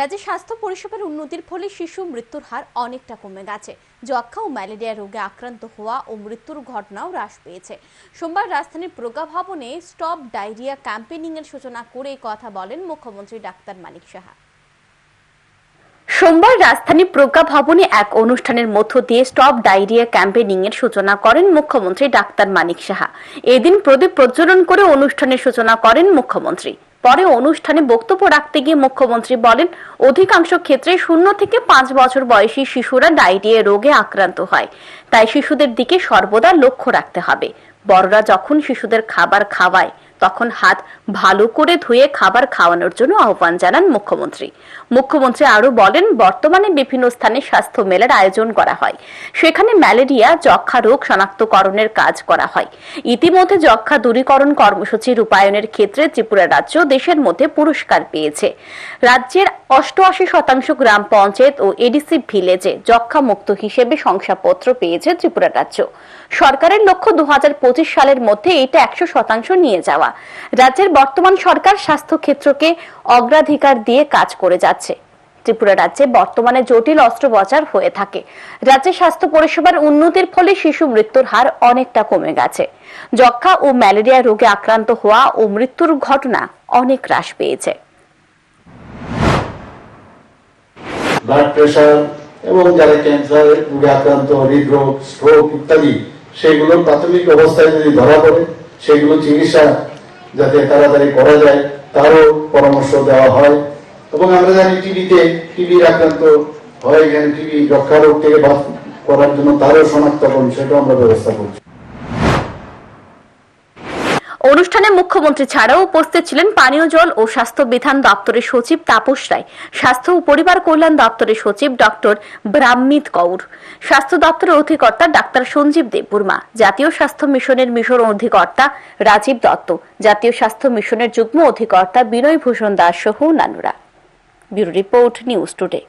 রাজ্যে স্বাস্থ্য পরিষেবার উন্নতির ফলে শিশু মৃত্যুর হার অনেকটা কমে গেছে। যক্ষা ও ম্যালেরিয়া রোগে আক্রান্ত হওয়া ও মৃত্যুর ঘটনাও হ্রাস পেয়েছে। সোমবার রাজধানীর প্রজ্ঞা ভবনে স্টপ ডায়রিয়া ক্যাম্পেনিং এর সূচনা করে কথা বলেন মুখ্যমন্ত্রী ডাক্তার মানিক সাহা। সোমবার রাজধানী প্রজ্ঞা ভবনে এক অনুষ্ঠানের মধ্য দিয়ে স্টপ ডায়রিয়া ক্যাম্পেনিং এর সূচনা করেন মুখ্যমন্ত্রী ডাক্তার মানিক সাহা। এদিন প্রদীপ প্রজ্বলন করে অনুষ্ঠানের সূচনা করেন মুখ্যমন্ত্রী। পরে অনুষ্ঠানে বক্তব্য রাখতে গিয়ে মুখ্যমন্ত্রী বলেন, অধিকাংশ ক্ষেত্রে শূন্য থেকে পাঁচ বছর বয়সী শিশুরা ডায়রিয়া রোগে আক্রান্ত হয়। তাই শিশুদের দিকে সর্বদা লক্ষ্য রাখতে হবে। বড়রা যখন শিশুদের খাবার খাওয়ায় তখন হাত ভালো করে ধুয়ে খাবার খাওয়ানোর জন্য আহ্বান জানান মুখ্যমন্ত্রী। মুখ্যমন্ত্রী আরও বলেন, বর্তমানে বিভিন্ন স্থানে স্বাস্থ্য মেলার আয়োজন করা হয়। সেখানে ম্যালেরিয়া যক্ষা রোগ, শনাক্তকরণের কাজ করা হয়। ইতিমধ্যে যক্ষা দূরীকরণ কর্মসূচি রূপায়ণের ক্ষেত্রে ত্রিপুরা রাজ্য দেশের মধ্যে পুরস্কার পেয়েছে। রাজ্যের অষ্টআশি শতাংশ গ্রাম পঞ্চায়েত ও এডিসি ভিলেজে যক্ষা মুক্ত হিসেবে শংসাপত্র পেয়েছে ত্রিপুরা রাজ্য। সরকারের লক্ষ্য দু হাজার পঁচিশ সালের মধ্যে এটা একশো শতাংশ নিয়ে যাওয়া। রাজ্যের বর্তমান সরকার স্বাস্থ্য ক্ষেত্রকে অগ্রাধিকার দিয়ে কাজ করে যাচ্ছে। ত্রিপুরা রাজ্যে বর্তমানে জটিল অস্ত্রোপচার হয়ে থাকে। রাজ্যে স্বাস্থ্য পরিষেবার উন্নতির ফলে শিশু মৃত্যুর হার অনেকটা কমে গেছে। যক্ষা ও ম্যালেরিয়া রোগে আক্রান্ত হওয়া ও মৃত্যুর ঘটনা অনেক হ্রাস পেয়েছে। ব্লাড প্রেশার এবং যারা ক্যান্সার রোগে আক্রান্ত, হৃদরোগ স্ট্রোক ইত্যাদি সেগুলোর প্রাথমিক অবস্থায় যদি ধরা পড়ে, সেগুলো চিকিৎসা যাতে তাড়াতাড়ি করা যায়, তারও পরামর্শ দেওয়া হয়। এবং আমরা জানি টিভিতে টিভির আক্রান্ত হয় গেলে টিভি রক্ষারোগ থেকে বাস করার জন্য তারও শনাক্তকরণ, সেটাও আমরা ব্যবস্থা করছি। অনুষ্ঠানে মুখ্যমন্ত্রী ছাড়াও উপস্থিত ছিলেন পানীয় জল ও স্বাস্থ্য বিধান দপ্তরের সচিব তাপস রায়, স্বাস্থ্য ও পরিবার কল্যাণ দপ্তরের সচিব ডক্টর ব্রাহ্মিত কৌর, স্বাস্থ্য দপ্তরের অধিকর্তা ডাক্তার সঞ্জীব দেববর্মা, জাতীয় স্বাস্থ্য মিশনের মিশন অধিকর্তা রাজীব দত্ত, জাতীয় স্বাস্থ্য মিশনের যুগ্ম অধিকর্তা বিনয় ভূষণ দাস সহ অন্যান্যরা। Bureau report news today.